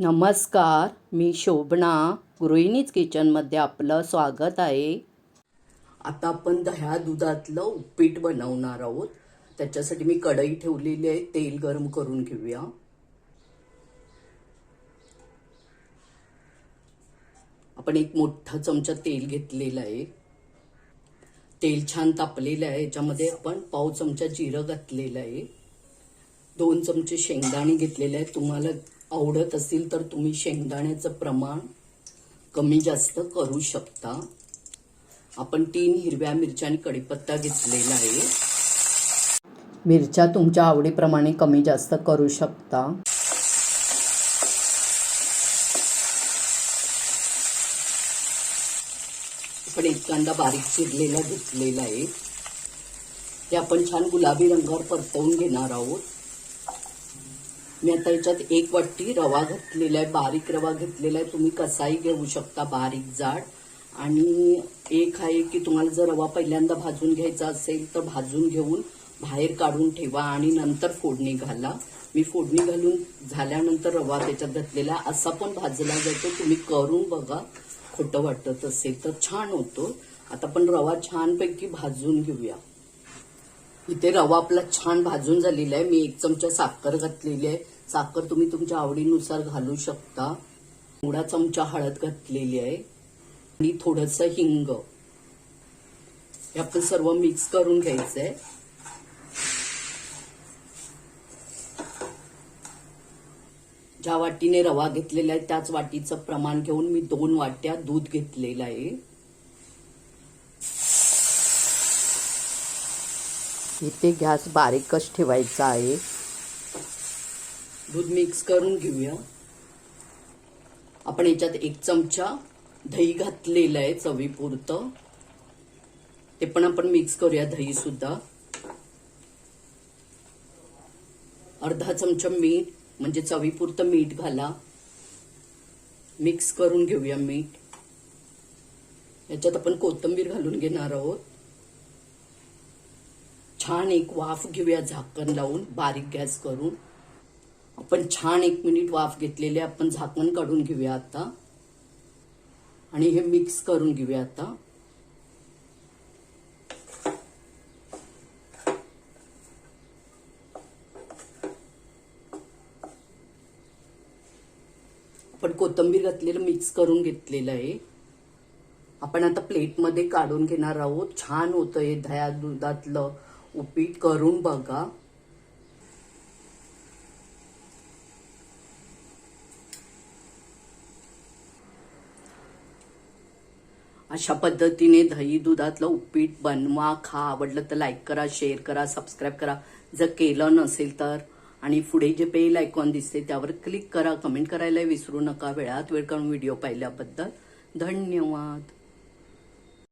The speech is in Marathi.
नमस्कार मी शोभना. गृहिणीच किचनमध्ये आपलं स्वागत आहे. आता आपण दह्या दुधातलं उपीट बनवणार आहोत. त्याच्यासाठी मी कढई ठेवलेली आहे. तेल गरम करून घेऊया. आपण एक मोठा चमचा तेल घेतलेला आहे. तेल छान तापलेलं आहे. याच्यामध्ये आपण पाव चमचा जिरं घातलेलं आहे. दोन चमचे शेंगदाणे घेतलेले आहेत. तुम्हाला आवडत असेल तर तुम्ही शेंगदाण्याचं प्रमाण कमी जास्त करू शकता. आपण तीन हिरव्या मिरच्या आणि कढीपत्ता घेतलेला आहे. मिरच्या तुमच्या आवडीप्रमाणे कमी जास्त करू शकता. आपण एक कांदा बारीक चिरलेला घेतलेला आहे. ते आपण छान गुलाबी रंगावर परतवून घेणार आहोत. मी आता याच्यात एक वाटी रवा घातलेला आहे बारीक रवा घेतलेला आहे. तुम्ही कसाही घेऊ शकता बारीक जाड. आणि एक आहे की तुम्हाला जर रवा पहिल्यांदा भाजून घ्यायचा असेल तर भाजून घेऊन बाहेर काढून ठेवा आणि नंतर फोडणी घाला. मी फोडणी घालून झाल्यानंतर रवा त्याच्यात घातलेला असा पण भाजला जातो. तुम्ही करून बघा. खोटं वाटत असेल तर छान होतो. आता पण रवा छानपैकी भाजून घेऊया. इथे रवा आपला छान भाजून झालेला आहे. मी एक चमचा साखर घातलेली आहे. साखर तुम्ही तुमच्या आवडीनुसार घालू शकता. थोडा चमचा हळद घातलेली आहे. आणि थोडस हिंग. हे आपण सर्व मिक्स करून घ्यायचंय. ज्या वाटीने रवा घेतलेला आहे त्याच वाटीचं प्रमाण घेऊन मी दोन वाट्या दूध घेतलेलं आहे. इथे गॅस बारीकच ठेवायचा आहे. दूध मिक्स करून घेऊया. आपण याच्यात एक चमचा दही घातलेलं आहे चवीपुरतं. ते पण आपण मिक्स करूया दही सुद्धा. अर्धा चमचा मीठ म्हणजे चवीपुरतं मीठ घाला. मिक्स करून घेऊया मीठ. याच्यात आपण कोथिंबीर घालून घेणार आहोत. छान एक वाफ घेऊया झाकण लावून बारीक गॅस करून. आपण छान एक मिनिट वाफ घेतलेले आपण झाकण काढून घेऊया आता. आणि हे मिक्स करून घेऊया आता. आपण कोथिंबीर घातलेलं मिक्स करून घेतलेलं आहे. आपण आता प्लेटमध्ये काढून घेणार आहोत. छान होतं हे दह्या दुधातलं. उपीट करून बघा. अशा पद्धतीने दही दुधातलं उपीट बनवा खा. आवडलं तर लाईक करा शेअर करा सबस्क्राईब करा. जर केलं नसेल तर. आणि पुढे जे बेल आयकॉन दिसते त्यावर क्लिक करा. कमेंट करायला विसरू नका. वेळात वेळ करून व्हिडिओ पाहिल्याबद्दल धन्यवाद.